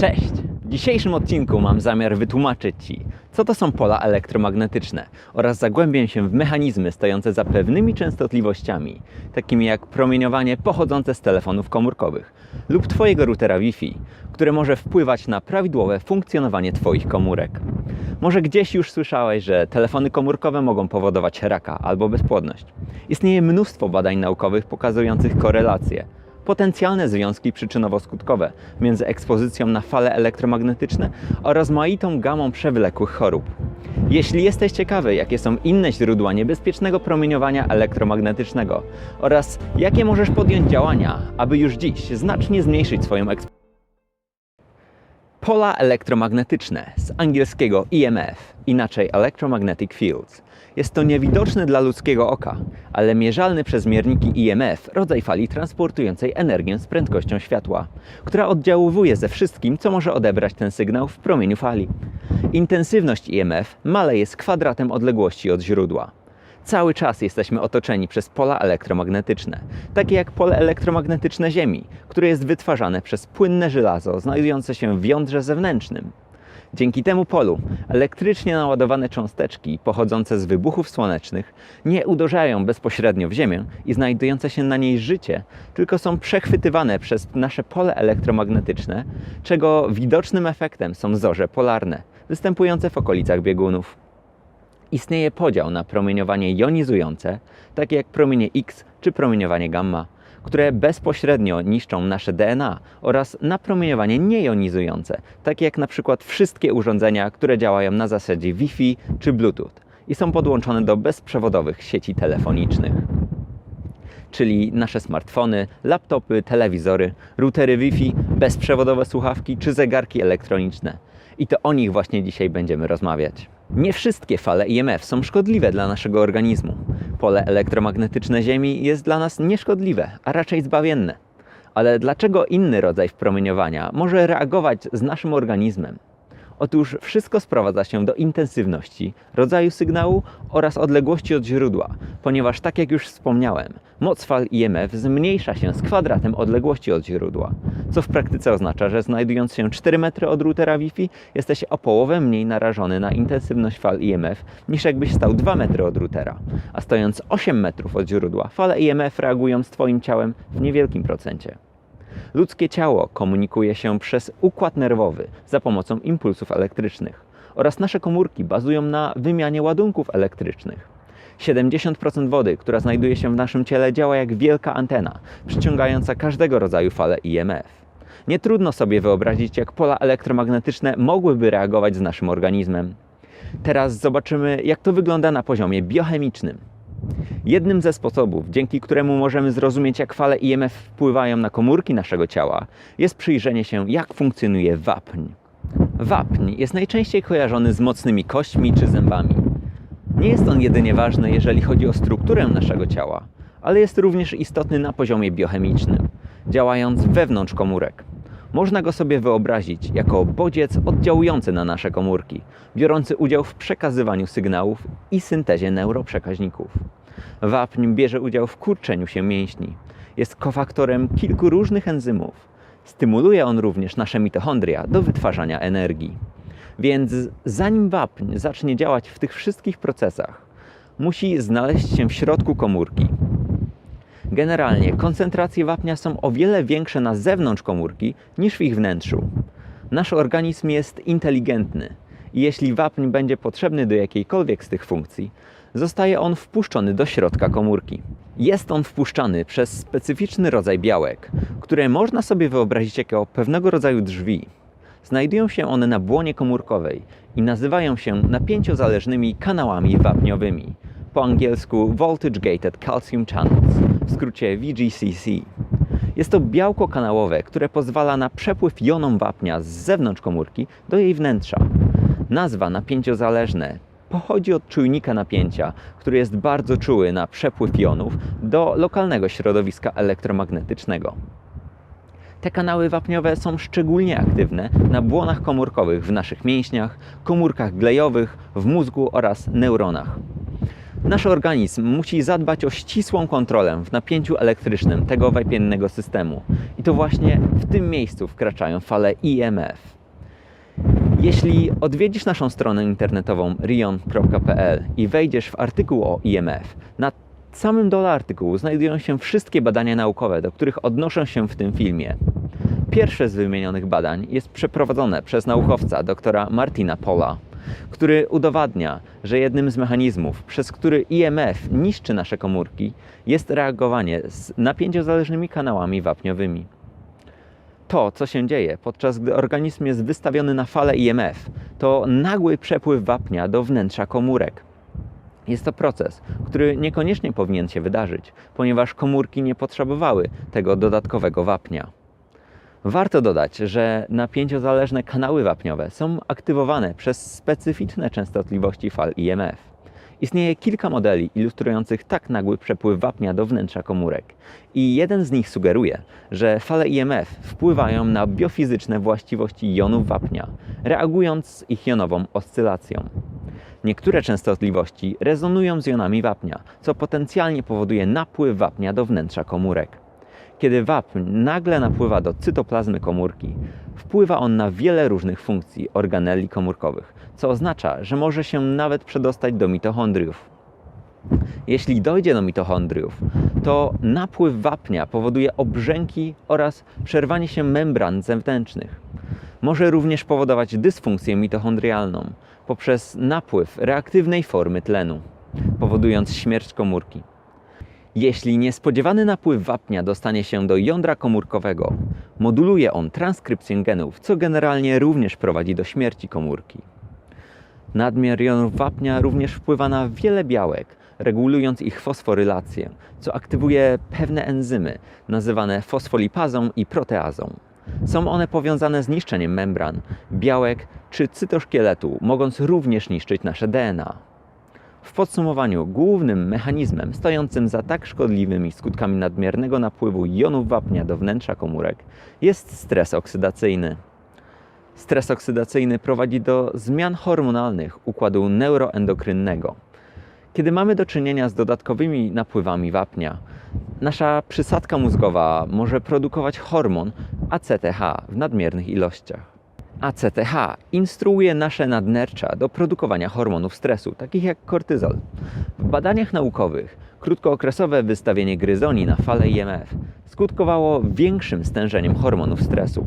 Cześć! W dzisiejszym odcinku mam zamiar wytłumaczyć Ci, co to są pola elektromagnetyczne oraz zagłębię się w mechanizmy stojące za pewnymi częstotliwościami, takimi jak promieniowanie pochodzące z telefonów komórkowych lub Twojego routera Wi-Fi, które może wpływać na prawidłowe funkcjonowanie Twoich komórek. Może gdzieś już słyszałeś, że telefony komórkowe mogą powodować raka albo bezpłodność. Istnieje mnóstwo badań naukowych pokazujących korelacje potencjalne związki przyczynowo-skutkowe między ekspozycją na fale elektromagnetyczne oraz rozmaitą gamą przewlekłych chorób. Jeśli jesteś ciekawy, jakie są inne źródła niebezpiecznego promieniowania elektromagnetycznego oraz jakie możesz podjąć działania, aby już dziś znacznie zmniejszyć swoją ekspozycję, Pola elektromagnetyczne z angielskiego EMF, inaczej Electromagnetic Fields. Jest to niewidoczny dla ludzkiego oka, ale mierzalny przez mierniki EMF rodzaj fali transportującej energię z prędkością światła, która oddziałuje ze wszystkim, co może odebrać ten sygnał w promieniu fali. Intensywność EMF maleje z kwadratem odległości od źródła. Cały czas jesteśmy otoczeni przez pola elektromagnetyczne, takie jak pole elektromagnetyczne Ziemi, które jest wytwarzane przez płynne żelazo znajdujące się w jądrze zewnętrznym. Dzięki temu polu elektrycznie naładowane cząsteczki pochodzące z wybuchów słonecznych nie uderzają bezpośrednio w Ziemię i znajdujące się na niej życie, tylko są przechwytywane przez nasze pole elektromagnetyczne, czego widocznym efektem są zorze polarne, występujące w okolicach biegunów. Istnieje podział na promieniowanie jonizujące, takie jak promienie X czy promieniowanie gamma, które bezpośrednio niszczą nasze DNA oraz na promieniowanie niejonizujące, takie jak na przykład wszystkie urządzenia, które działają na zasadzie Wi-Fi czy Bluetooth i są podłączone do bezprzewodowych sieci telefonicznych. Czyli nasze smartfony, laptopy, telewizory, routery Wi-Fi, bezprzewodowe słuchawki czy zegarki elektroniczne. I to o nich właśnie dzisiaj będziemy rozmawiać. Nie wszystkie fale IMF są szkodliwe dla naszego organizmu. Pole elektromagnetyczne Ziemi jest dla nas nieszkodliwe, a raczej zbawienne. Ale dlaczego inny rodzaj promieniowania może reagować z naszym organizmem? Otóż wszystko sprowadza się do intensywności, rodzaju sygnału oraz odległości od źródła, ponieważ tak jak już wspomniałem, moc fal IMF zmniejsza się z kwadratem odległości od źródła, co w praktyce oznacza, że znajdując się 4 metry od routera Wi-Fi, jesteś o połowę mniej narażony na intensywność fal IMF niż jakbyś stał 2 metry od routera, a stojąc 8 metrów od źródła, fale IMF reagują z Twoim ciałem w niewielkim procencie. Ludzkie ciało komunikuje się przez układ nerwowy za pomocą impulsów elektrycznych oraz nasze komórki bazują na wymianie ładunków elektrycznych. 70% wody, która znajduje się w naszym ciele, działa jak wielka antena, przyciągająca każdego rodzaju fale IMF. Nie trudno sobie wyobrazić, jak pola elektromagnetyczne mogłyby reagować z naszym organizmem. Teraz zobaczymy, jak to wygląda na poziomie biochemicznym. Jednym ze sposobów, dzięki któremu możemy zrozumieć, jak fale IMF wpływają na komórki naszego ciała, jest przyjrzenie się, jak funkcjonuje wapń. Wapń jest najczęściej kojarzony z mocnymi kośćmi czy zębami. Nie jest on jedynie ważny, jeżeli chodzi o strukturę naszego ciała, ale jest również istotny na poziomie biochemicznym, działając wewnątrz komórek. Można go sobie wyobrazić jako bodziec oddziałujący na nasze komórki, biorący udział w przekazywaniu sygnałów i syntezie neuroprzekaźników. Wapń bierze udział w kurczeniu się mięśni. Jest kofaktorem kilku różnych enzymów. Stymuluje on również nasze mitochondria do wytwarzania energii. Więc zanim wapń zacznie działać w tych wszystkich procesach, musi znaleźć się w środku komórki. Generalnie koncentracje wapnia są o wiele większe na zewnątrz komórki niż w ich wnętrzu. Nasz organizm jest inteligentny i jeśli wapń będzie potrzebny do jakiejkolwiek z tych funkcji, zostaje on wpuszczony do środka komórki. Jest on wpuszczany przez specyficzny rodzaj białek, które można sobie wyobrazić jako pewnego rodzaju drzwi. Znajdują się one na błonie komórkowej i nazywają się napięciozależnymi kanałami wapniowymi, po angielsku Voltage Gated Calcium Channels, w skrócie VGCC. Jest to białko kanałowe, które pozwala na przepływ jonom wapnia z zewnątrz komórki do jej wnętrza. Nazwa napięciozależne pochodzi od czujnika napięcia, który jest bardzo czuły na przepływ jonów do lokalnego środowiska elektromagnetycznego. Te kanały wapniowe są szczególnie aktywne na błonach komórkowych w naszych mięśniach, komórkach glejowych, w mózgu oraz neuronach. Nasz organizm musi zadbać o ścisłą kontrolę w napięciu elektrycznym tego wapiennego systemu. I to właśnie w tym miejscu wkraczają fale IMF. Jeśli odwiedzisz naszą stronę internetową rion.pl i wejdziesz w artykuł o IMF, na samym dole artykułu znajdują się wszystkie badania naukowe, do których odnoszę się w tym filmie. Pierwsze z wymienionych badań jest przeprowadzone przez naukowca doktora Martina Pola, który udowadnia, że jednym z mechanizmów, przez który IMF niszczy nasze komórki, jest reagowanie z napięciozależnymi kanałami wapniowymi. To, co się dzieje, podczas gdy organizm jest wystawiony na falę IMF, to nagły przepływ wapnia do wnętrza komórek. Jest to proces, który niekoniecznie powinien się wydarzyć, ponieważ komórki nie potrzebowały tego dodatkowego wapnia. Warto dodać, że napięciozależne kanały wapniowe są aktywowane przez specyficzne częstotliwości fal IMF. Istnieje kilka modeli ilustrujących tak nagły przepływ wapnia do wnętrza komórek i jeden z nich sugeruje, że fale IMF wpływają na biofizyczne właściwości jonów wapnia, reagując z ich jonową oscylacją. Niektóre częstotliwości rezonują z jonami wapnia, co potencjalnie powoduje napływ wapnia do wnętrza komórek. Kiedy wapń nagle napływa do cytoplazmy komórki, wpływa on na wiele różnych funkcji organeli komórkowych, co oznacza, że może się nawet przedostać do mitochondriów. Jeśli dojdzie do mitochondriów, to napływ wapnia powoduje obrzęki oraz przerwanie się membran zewnętrznych. Może również powodować dysfunkcję mitochondrialną poprzez napływ reaktywnej formy tlenu, powodując śmierć komórki. Jeśli niespodziewany napływ wapnia dostanie się do jądra komórkowego, moduluje on transkrypcję genów, co generalnie również prowadzi do śmierci komórki. Nadmiar jonów wapnia również wpływa na wiele białek, regulując ich fosforylację, co aktywuje pewne enzymy nazywane fosfolipazą i proteazą. Są one powiązane z niszczeniem membran, białek czy cytoszkieletu, mogąc również niszczyć nasze DNA. W podsumowaniu, głównym mechanizmem stojącym za tak szkodliwymi skutkami nadmiernego napływu jonów wapnia do wnętrza komórek jest stres oksydacyjny. Stres oksydacyjny prowadzi do zmian hormonalnych układu neuroendokrynnego. Kiedy mamy do czynienia z dodatkowymi napływami wapnia, nasza przysadka mózgowa może produkować hormon ACTH w nadmiernych ilościach. ACTH instruuje nasze nadnercza do produkowania hormonów stresu, takich jak kortyzol. W badaniach naukowych krótkookresowe wystawienie gryzoni na falę IMF skutkowało większym stężeniem hormonów stresu.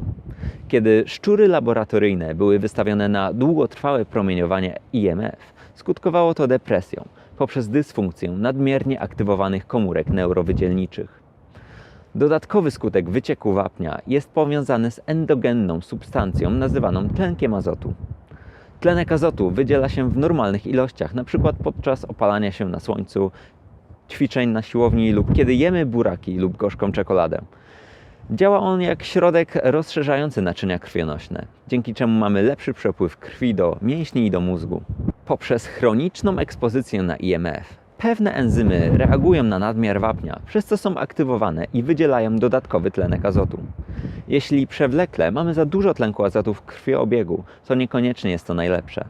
Kiedy szczury laboratoryjne były wystawione na długotrwałe promieniowanie IMF, skutkowało to depresją poprzez dysfunkcję nadmiernie aktywowanych komórek neurowydzielniczych. Dodatkowy skutek wycieku wapnia jest powiązany z endogenną substancją nazywaną tlenkiem azotu. Tlenek azotu wydziela się w normalnych ilościach, np. podczas opalania się na słońcu, ćwiczeń na siłowni lub kiedy jemy buraki lub gorzką czekoladę. Działa on jak środek rozszerzający naczynia krwionośne, dzięki czemu mamy lepszy przepływ krwi do mięśni i do mózgu. Poprzez chroniczną ekspozycję na IMF pewne enzymy reagują na nadmiar wapnia, przez co są aktywowane i wydzielają dodatkowy tlenek azotu. Jeśli przewlekle mamy za dużo tlenku azotu w krwiobiegu, to niekoniecznie jest to najlepsze.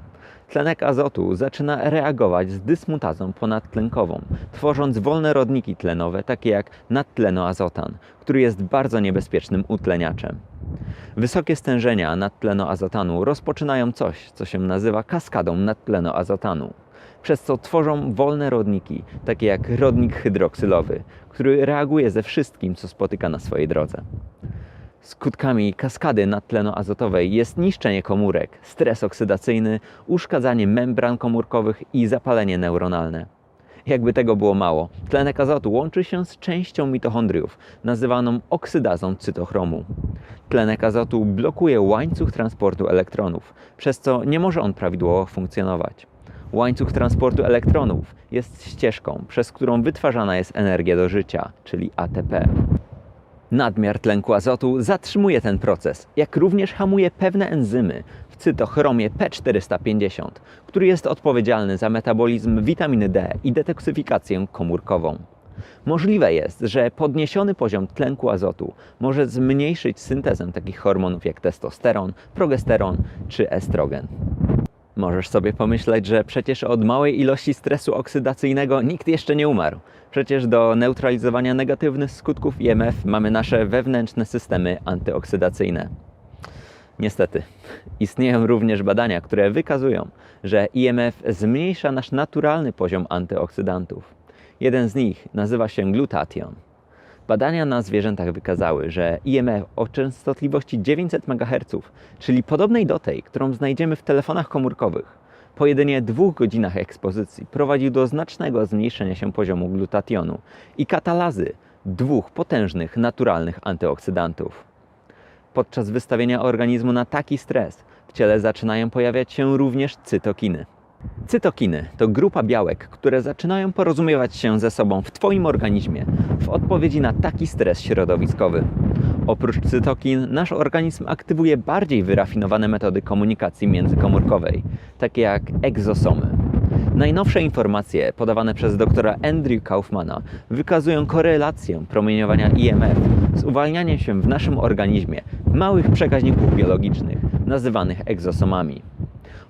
Tlenek azotu zaczyna reagować z dysmutazą ponadtlenkową, tworząc wolne rodniki tlenowe, takie jak nadtlenoazotan, który jest bardzo niebezpiecznym utleniaczem. Wysokie stężenia nadtlenoazotanu rozpoczynają coś, co się nazywa kaskadą nadtlenoazotanu, przez co tworzą wolne rodniki, takie jak rodnik hydroksylowy, który reaguje ze wszystkim, co spotyka na swojej drodze. Skutkami kaskady nadtlenoazotowej jest niszczenie komórek, stres oksydacyjny, uszkadzanie membran komórkowych i zapalenie neuronalne. Jakby tego było mało, tlenek azotu łączy się z częścią mitochondriów, nazywaną oksydazą cytochromu. Tlenek azotu blokuje łańcuch transportu elektronów, przez co nie może on prawidłowo funkcjonować. Łańcuch transportu elektronów jest ścieżką, przez którą wytwarzana jest energia do życia, czyli ATP. Nadmiar tlenku azotu zatrzymuje ten proces, jak również hamuje pewne enzymy w cytochromie P450, który jest odpowiedzialny za metabolizm witaminy D i detoksyfikację komórkową. Możliwe jest, że podniesiony poziom tlenku azotu może zmniejszyć syntezę takich hormonów jak testosteron, progesteron czy estrogen. Możesz sobie pomyśleć, że przecież od małej ilości stresu oksydacyjnego nikt jeszcze nie umarł. Przecież do neutralizowania negatywnych skutków IMF mamy nasze wewnętrzne systemy antyoksydacyjne. Niestety, istnieją również badania, które wykazują, że IMF zmniejsza nasz naturalny poziom antyoksydantów. Jeden z nich nazywa się glutation. Badania na zwierzętach wykazały, że IMF o częstotliwości 900 MHz, czyli podobnej do tej, którą znajdziemy w telefonach komórkowych, po jedynie dwóch godzinach ekspozycji prowadził do znacznego zmniejszenia się poziomu glutationu i katalazy dwóch potężnych naturalnych antyoksydantów. Podczas wystawienia organizmu na taki stres w ciele zaczynają pojawiać się również cytokiny. Cytokiny to grupa białek, które zaczynają porozumiewać się ze sobą w Twoim organizmie w odpowiedzi na taki stres środowiskowy. Oprócz cytokin, nasz organizm aktywuje bardziej wyrafinowane metody komunikacji międzykomórkowej, takie jak egzosomy. Najnowsze informacje podawane przez doktora Andrew Kaufmana wykazują korelację promieniowania IMF z uwalnianiem się w naszym organizmie małych przekaźników biologicznych, nazywanych egzosomami.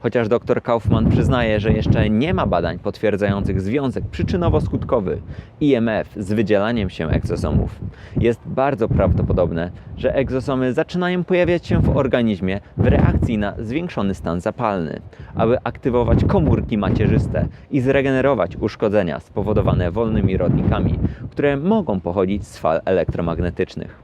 Chociaż dr Kaufman przyznaje, że jeszcze nie ma badań potwierdzających związek przyczynowo-skutkowy IMF z wydzielaniem się egzosomów, jest bardzo prawdopodobne, że egzosomy zaczynają pojawiać się w organizmie w reakcji na zwiększony stan zapalny, aby aktywować komórki macierzyste i zregenerować uszkodzenia spowodowane wolnymi rodnikami, które mogą pochodzić z fal elektromagnetycznych.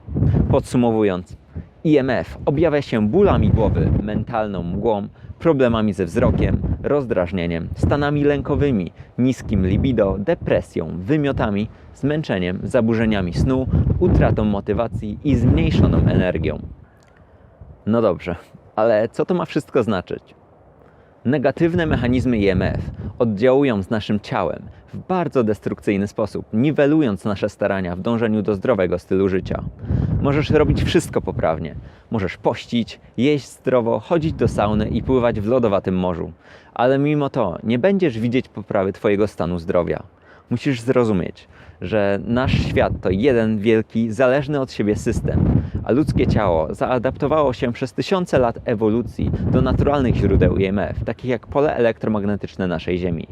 Podsumowując, IMF objawia się bólami głowy, mentalną mgłą, problemami ze wzrokiem, rozdrażnieniem, stanami lękowymi, niskim libido, depresją, wymiotami, zmęczeniem, zaburzeniami snu, utratą motywacji i zmniejszoną energią. No dobrze, ale co to ma wszystko znaczyć? Negatywne mechanizmy IMF oddziałują z naszym ciałem w bardzo destrukcyjny sposób, niwelując nasze starania w dążeniu do zdrowego stylu życia. Możesz robić wszystko poprawnie. Możesz pościć, jeść zdrowo, chodzić do sauny i pływać w lodowatym morzu. Ale mimo to nie będziesz widzieć poprawy Twojego stanu zdrowia. Musisz zrozumieć, że nasz świat to jeden wielki, zależny od siebie system, a ludzkie ciało zaadaptowało się przez tysiące lat ewolucji do naturalnych źródeł IMF, takich jak pole elektromagnetyczne naszej Ziemi.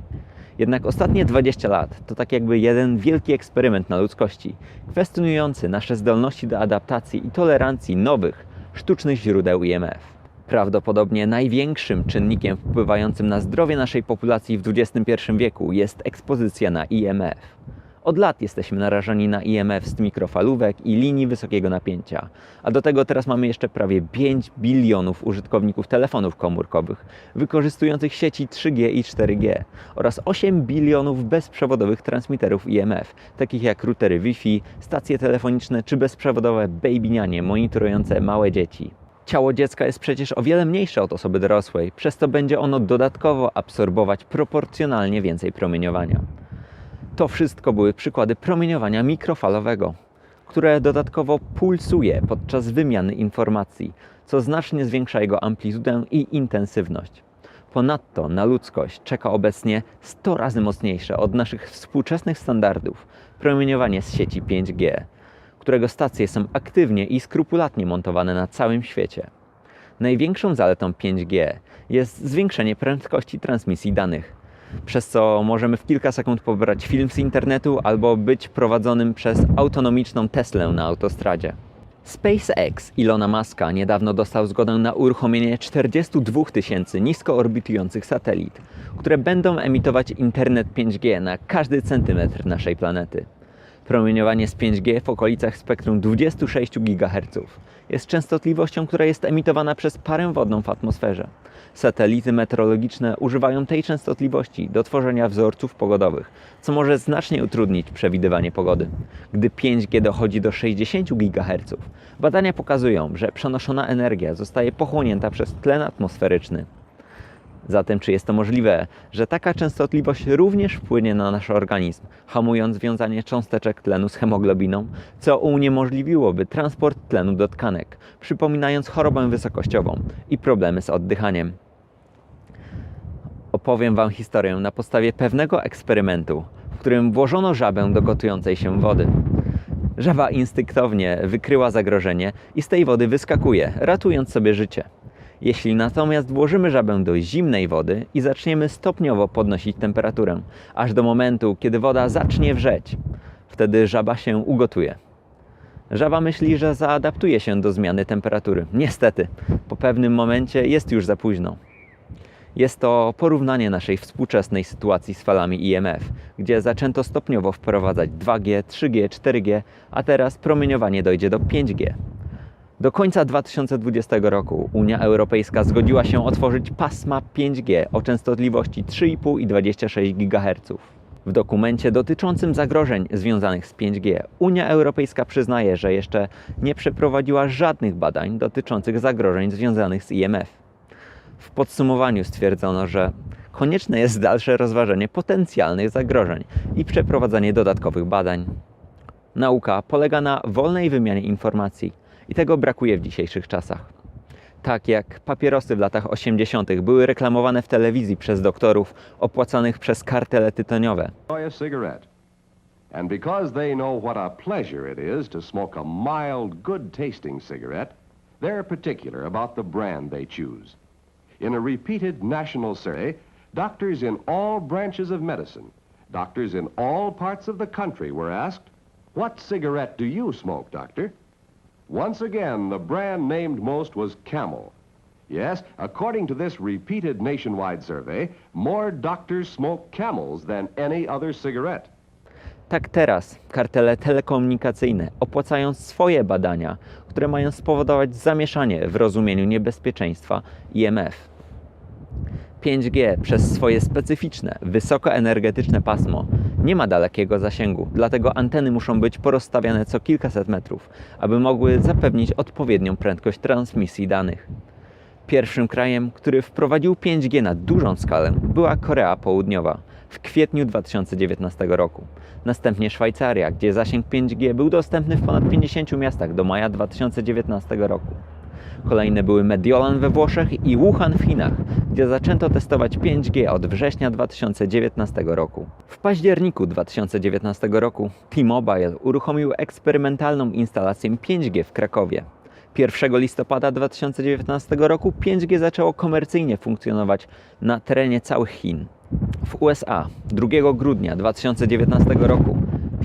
Jednak ostatnie 20 lat to tak jakby jeden wielki eksperyment na ludzkości, kwestionujący nasze zdolności do adaptacji i tolerancji nowych, sztucznych źródeł IMF. Prawdopodobnie największym czynnikiem wpływającym na zdrowie naszej populacji w XXI wieku jest ekspozycja na IMF. Od lat jesteśmy narażeni na IMF z mikrofalówek i linii wysokiego napięcia. A do tego teraz mamy jeszcze prawie 5 bilionów użytkowników telefonów komórkowych wykorzystujących sieci 3G i 4G oraz 8 bilionów bezprzewodowych transmiterów IMF, takich jak routery Wi-Fi, stacje telefoniczne czy bezprzewodowe babynianie monitorujące małe dzieci. Ciało dziecka jest przecież o wiele mniejsze od osoby dorosłej, przez to będzie ono dodatkowo absorbować proporcjonalnie więcej promieniowania. To wszystko były przykłady promieniowania mikrofalowego, które dodatkowo pulsuje podczas wymiany informacji, co znacznie zwiększa jego amplitudę i intensywność. Ponadto na ludzkość czeka obecnie 100 razy mocniejsze od naszych współczesnych standardów promieniowanie z sieci 5G, którego stacje są aktywnie i skrupulatnie montowane na całym świecie. Największą zaletą 5G jest zwiększenie prędkości transmisji danych przez co możemy w kilka sekund pobrać film z internetu albo być prowadzonym przez autonomiczną Teslę na autostradzie. SpaceX Ilona Muska niedawno dostał zgodę na uruchomienie 42 tysięcy nisko orbitujących satelit, które będą emitować internet 5G na każdy centymetr naszej planety. Promieniowanie z 5G w okolicach spektrum 26 GHz jest częstotliwością, która jest emitowana przez parę wodną w atmosferze. Satelity meteorologiczne używają tej częstotliwości do tworzenia wzorców pogodowych, co może znacznie utrudnić przewidywanie pogody. Gdy 5G dochodzi do 60 GHz, badania pokazują, że przenoszona energia zostaje pochłonięta przez tlen atmosferyczny. Zatem czy jest to możliwe, że taka częstotliwość również wpłynie na nasz organizm, hamując wiązanie cząsteczek tlenu z hemoglobiną, co uniemożliwiłoby transport tlenu do tkanek, przypominając chorobę wysokościową i problemy z oddychaniem? Opowiem Wam historię na podstawie pewnego eksperymentu, w którym włożono żabę do gotującej się wody. Żaba instynktownie wykryła zagrożenie i z tej wody wyskakuje, ratując sobie życie. Jeśli natomiast włożymy żabę do zimnej wody i zaczniemy stopniowo podnosić temperaturę, aż do momentu, kiedy woda zacznie wrzeć, wtedy żaba się ugotuje. Żaba myśli, że zaadaptuje się do zmiany temperatury. Niestety, po pewnym momencie jest już za późno. Jest to porównanie naszej współczesnej sytuacji z falami IMF, gdzie zaczęto stopniowo wprowadzać 2G, 3G, 4G, a teraz promieniowanie dojdzie do 5G. Do końca 2020 roku Unia Europejska zgodziła się otworzyć pasma 5G o częstotliwości 3,5 i 26 GHz. W dokumencie dotyczącym zagrożeń związanych z 5G Unia Europejska przyznaje, że jeszcze nie przeprowadziła żadnych badań dotyczących zagrożeń związanych z IMF. W podsumowaniu stwierdzono, że konieczne jest dalsze rozważenie potencjalnych zagrożeń i przeprowadzenie dodatkowych badań. Nauka polega na wolnej wymianie informacji i tego brakuje w dzisiejszych czasach. Tak jak papierosy w latach 80. były reklamowane w telewizji przez doktorów opłacanych przez kartele tytoniowe. And because they know what a pleasure it is to smoke a mild, good tasting cigarette, they're particular about the brand they choose. In a repeated national survey, doctors in all branches of medicine, doctors in all parts of the country were asked, What cigarette do you smoke, doctor? Once again, the brand named most was Camel. Yes, according to this repeated nationwide survey, more doctors smoke camels than any other cigarette. Tak teraz kartele telekomunikacyjne opłacają swoje badania, które mają spowodować zamieszanie w rozumieniu niebezpieczeństwa IMF. 5G przez swoje specyficzne, wysokoenergetyczne pasmo nie ma dalekiego zasięgu, dlatego anteny muszą być porozstawiane co kilkaset metrów, aby mogły zapewnić odpowiednią prędkość transmisji danych. Pierwszym krajem, który wprowadził 5G na dużą skalę, była Korea Południowa w kwietniu 2019 roku. Następnie Szwajcaria, gdzie zasięg 5G był dostępny w ponad 50 miastach do maja 2019 roku. Kolejne były Mediolan we Włoszech i Wuhan w Chinach, gdzie zaczęto testować 5G od września 2019 roku. W październiku 2019 roku T-Mobile uruchomił eksperymentalną instalację 5G w Krakowie. 1 listopada 2019 roku 5G zaczęło komercyjnie funkcjonować na terenie całych Chin. W USA 2 grudnia 2019 roku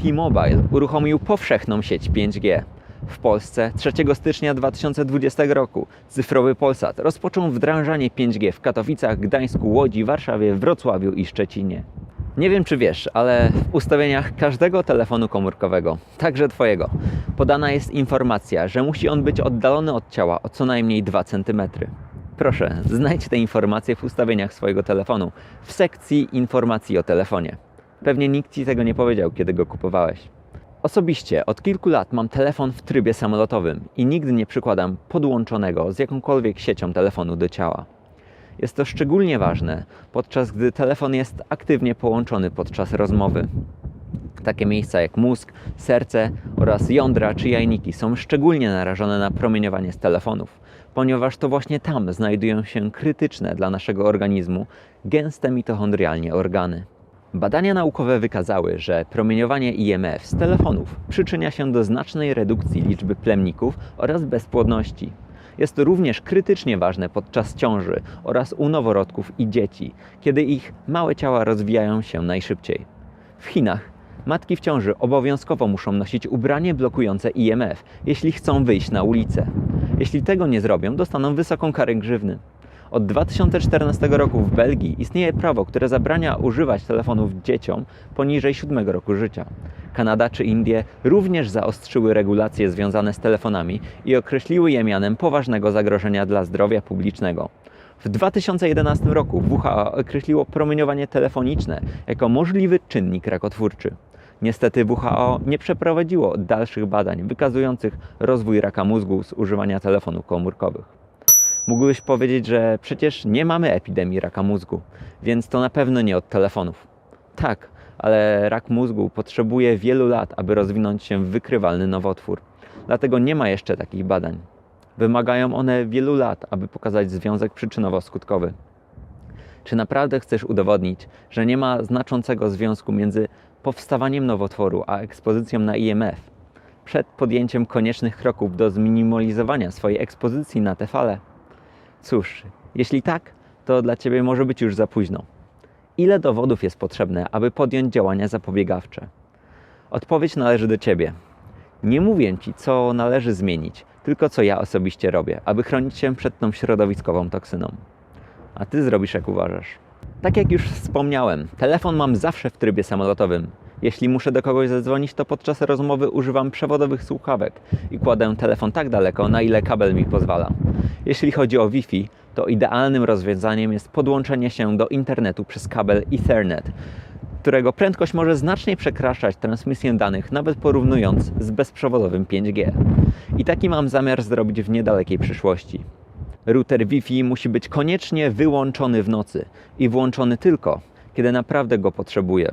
T-Mobile uruchomił powszechną sieć 5G. W Polsce 3 stycznia 2020 roku cyfrowy Polsat rozpoczął wdrażanie 5G w Katowicach, Gdańsku, Łodzi, Warszawie, Wrocławiu i Szczecinie. Nie wiem czy wiesz, ale w ustawieniach każdego telefonu komórkowego, także Twojego, podana jest informacja, że musi on być oddalony od ciała o co najmniej 2 cm. Proszę, znajdź te informacje w ustawieniach swojego telefonu w sekcji informacji o telefonie. Pewnie nikt Ci tego nie powiedział, kiedy go kupowałeś. Osobiście od kilku lat mam telefon w trybie samolotowym i nigdy nie przykładam podłączonego z jakąkolwiek siecią telefonu do ciała. Jest to szczególnie ważne, podczas gdy telefon jest aktywnie połączony podczas rozmowy. Takie miejsca jak mózg, serce oraz jądra czy jajniki są szczególnie narażone na promieniowanie z telefonów, ponieważ to właśnie tam znajdują się krytyczne dla naszego organizmu gęste mitochondrialnie organy. Badania naukowe wykazały, że promieniowanie IMF z telefonów przyczynia się do znacznej redukcji liczby plemników oraz bezpłodności. Jest to również krytycznie ważne podczas ciąży oraz u noworodków i dzieci, kiedy ich małe ciała rozwijają się najszybciej. W Chinach matki w ciąży obowiązkowo muszą nosić ubranie blokujące IMF, jeśli chcą wyjść na ulicę. Jeśli tego nie zrobią, dostaną wysoką karę grzywny. Od 2014 roku w Belgii istnieje prawo, które zabrania używać telefonów dzieciom poniżej 7 roku życia. Kanada czy Indie również zaostrzyły regulacje związane z telefonami i określiły je mianem poważnego zagrożenia dla zdrowia publicznego. W 2011 roku WHO określiło promieniowanie telefoniczne jako możliwy czynnik rakotwórczy. Niestety WHO nie przeprowadziło dalszych badań wykazujących rozwój raka mózgu z używania telefonów komórkowych. Mógłbyś powiedzieć, że przecież nie mamy epidemii raka mózgu, więc to na pewno nie od telefonów. Tak, ale rak mózgu potrzebuje wielu lat, aby rozwinąć się w wykrywalny nowotwór. Dlatego nie ma jeszcze takich badań. Wymagają one wielu lat, aby pokazać związek przyczynowo-skutkowy. Czy naprawdę chcesz udowodnić, że nie ma znaczącego związku między powstawaniem nowotworu a ekspozycją na IMF? Przed podjęciem koniecznych kroków do zminimalizowania swojej ekspozycji na te fale, Cóż, jeśli tak, to dla Ciebie może być już za późno. Ile dowodów jest potrzebne, aby podjąć działania zapobiegawcze? Odpowiedź należy do Ciebie. Nie mówię Ci, co należy zmienić, tylko co ja osobiście robię, aby chronić się przed tą środowiskową toksyną. A Ty zrobisz jak uważasz. Tak jak już wspomniałem, telefon mam zawsze w trybie samolotowym. Jeśli muszę do kogoś zadzwonić, to podczas rozmowy używam przewodowych słuchawek i kładę telefon tak daleko, na ile kabel mi pozwala. Jeśli chodzi o Wi-Fi, to idealnym rozwiązaniem jest podłączenie się do internetu przez kabel Ethernet, którego prędkość może znacznie przekraczać transmisję danych, nawet porównując z bezprzewodowym 5G. I taki mam zamiar zrobić w niedalekiej przyszłości. Router Wi-Fi musi być koniecznie wyłączony w nocy i włączony tylko, kiedy naprawdę go potrzebuję.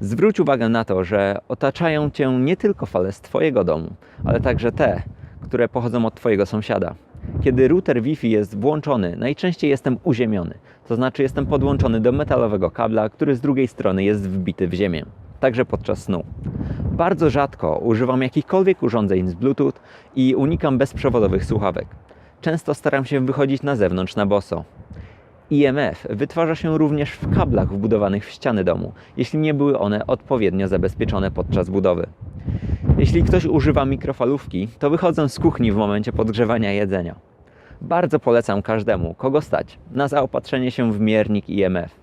Zwróć uwagę na to, że otaczają cię nie tylko fale z Twojego domu, ale także te, które pochodzą od Twojego sąsiada. Kiedy router Wi-Fi jest włączony, najczęściej jestem uziemiony, to znaczy jestem podłączony do metalowego kabla, który z drugiej strony jest wbity w ziemię, także podczas snu. Bardzo rzadko używam jakichkolwiek urządzeń z Bluetooth i unikam bezprzewodowych słuchawek. Często staram się wychodzić na zewnątrz na boso. IMF wytwarza się również w kablach wbudowanych w ściany domu, jeśli nie były one odpowiednio zabezpieczone podczas budowy. Jeśli ktoś używa mikrofalówki, to wychodzę z kuchni w momencie podgrzewania jedzenia. Bardzo polecam każdemu, kogo stać, na zaopatrzenie się w miernik IMF.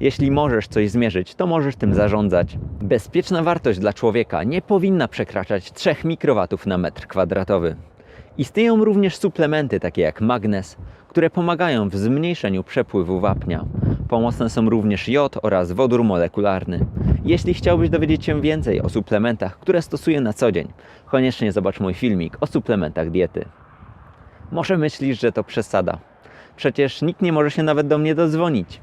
Jeśli możesz coś zmierzyć, to możesz tym zarządzać. Bezpieczna wartość dla człowieka nie powinna przekraczać 3 mikrowatów na metr kwadratowy. Istnieją również suplementy takie jak magnez, które pomagają w zmniejszeniu przepływu wapnia. Pomocne są również jod oraz wodór molekularny. Jeśli chciałbyś dowiedzieć się więcej o suplementach, które stosuję na co dzień, koniecznie zobacz mój filmik o suplementach diety. Może myślisz, że to przesada. Przecież nikt nie może się nawet do mnie dodzwonić.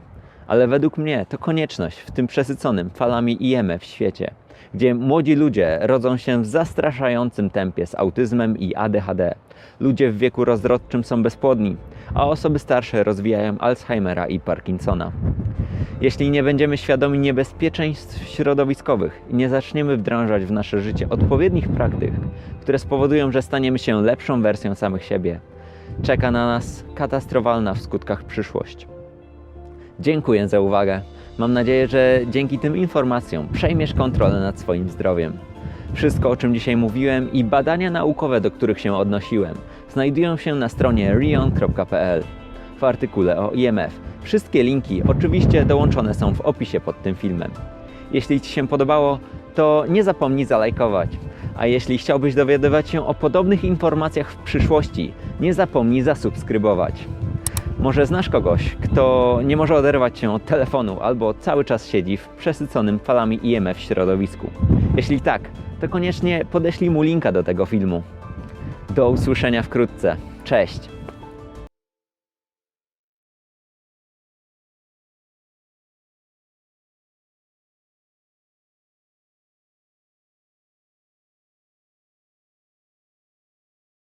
Ale według mnie to konieczność w tym przesyconym falami IMF świecie, gdzie młodzi ludzie rodzą się w zastraszającym tempie z autyzmem i ADHD. Ludzie w wieku rozrodczym są bezpłodni, a osoby starsze rozwijają Alzheimera i Parkinsona. Jeśli nie będziemy świadomi niebezpieczeństw środowiskowych i nie zaczniemy wdrażać w nasze życie odpowiednich praktyk, które spowodują, że staniemy się lepszą wersją samych siebie, czeka na nas katastrofalna w skutkach przyszłość. Dziękuję za uwagę. Mam nadzieję, że dzięki tym informacjom przejmiesz kontrolę nad swoim zdrowiem. Wszystko, o czym dzisiaj mówiłem i badania naukowe, do których się odnosiłem, znajdują się na stronie rion.pl w artykule o IMF. Wszystkie linki oczywiście dołączone są w opisie pod tym filmem. Jeśli Ci się podobało, to nie zapomnij zalajkować. A jeśli chciałbyś dowiadywać się o podobnych informacjach w przyszłości, nie zapomnij zasubskrybować. Może znasz kogoś, kto nie może oderwać się od telefonu albo cały czas siedzi w przesyconym falami IMF środowisku? Jeśli tak, to koniecznie podeślij mu linka do tego filmu. Do usłyszenia wkrótce. Cześć!